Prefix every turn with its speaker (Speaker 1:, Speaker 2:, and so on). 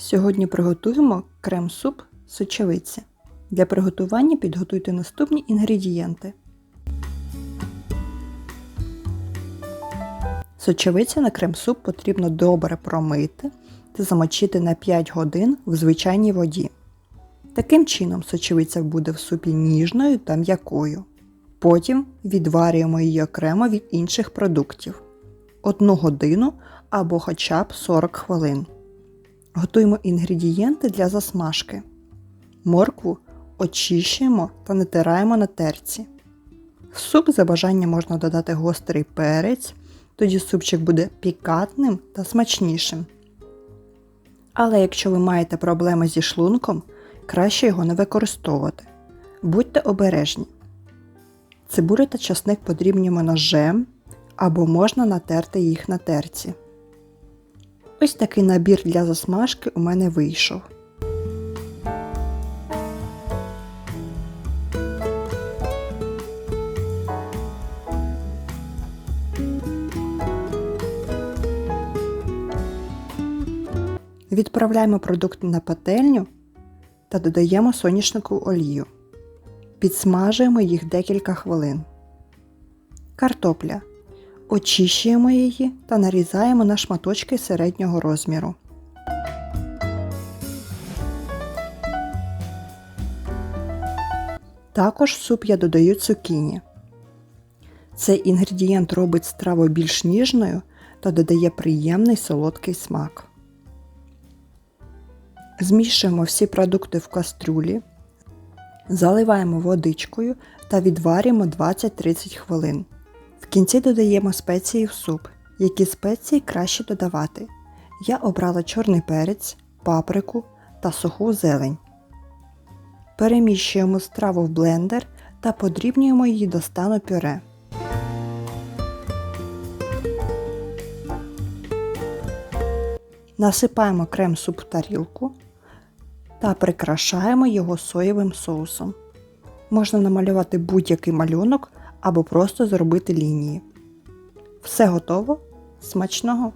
Speaker 1: Сьогодні приготуємо крем-суп сочевиці. Для приготування підготуйте наступні інгредієнти. Сочевиця на крем-суп потрібно добре промити та замочити на 5 годин в звичайній воді. Таким чином сочевиця буде в супі ніжною та м'якою. Потім відварюємо її окремо від інших продуктів 1 годину або хоча б 40 хвилин. Готуємо інгредієнти для засмажки. Моркву очищуємо та натираємо на терці. В суп за бажанням можна додати гострий перець, тоді супчик буде пікантним та смачнішим. Але якщо ви маєте проблеми зі шлунком, краще його не використовувати. Будьте обережні. Цибулю та часник подрібнюємо ножем або можна натерти їх на терці. Ось такий набір для засмажки у мене вийшов. Відправляємо продукти на пательню та додаємо соняшникову олію. Підсмажуємо їх декілька хвилин. Картопля. Очищуємо її та нарізаємо на шматочки середнього розміру. Також в суп я додаю цукіні. Цей інгредієнт робить страву більш ніжною та додає приємний солодкий смак. Змішуємо всі продукти в кастрюлі, заливаємо водичкою та відварюємо 20-30 хвилин. В кінці додаємо спеції в суп. Які спеції краще додавати. Я обрала чорний перець, паприку та суху зелень. Переміщуємо страву в блендер та подрібнюємо її до стану пюре. Насипаємо крем-суп в тарілку та прикрашаємо його соєвим соусом. Можна намалювати будь-який малюнок або просто зробити лінії. Все готово. Смачного!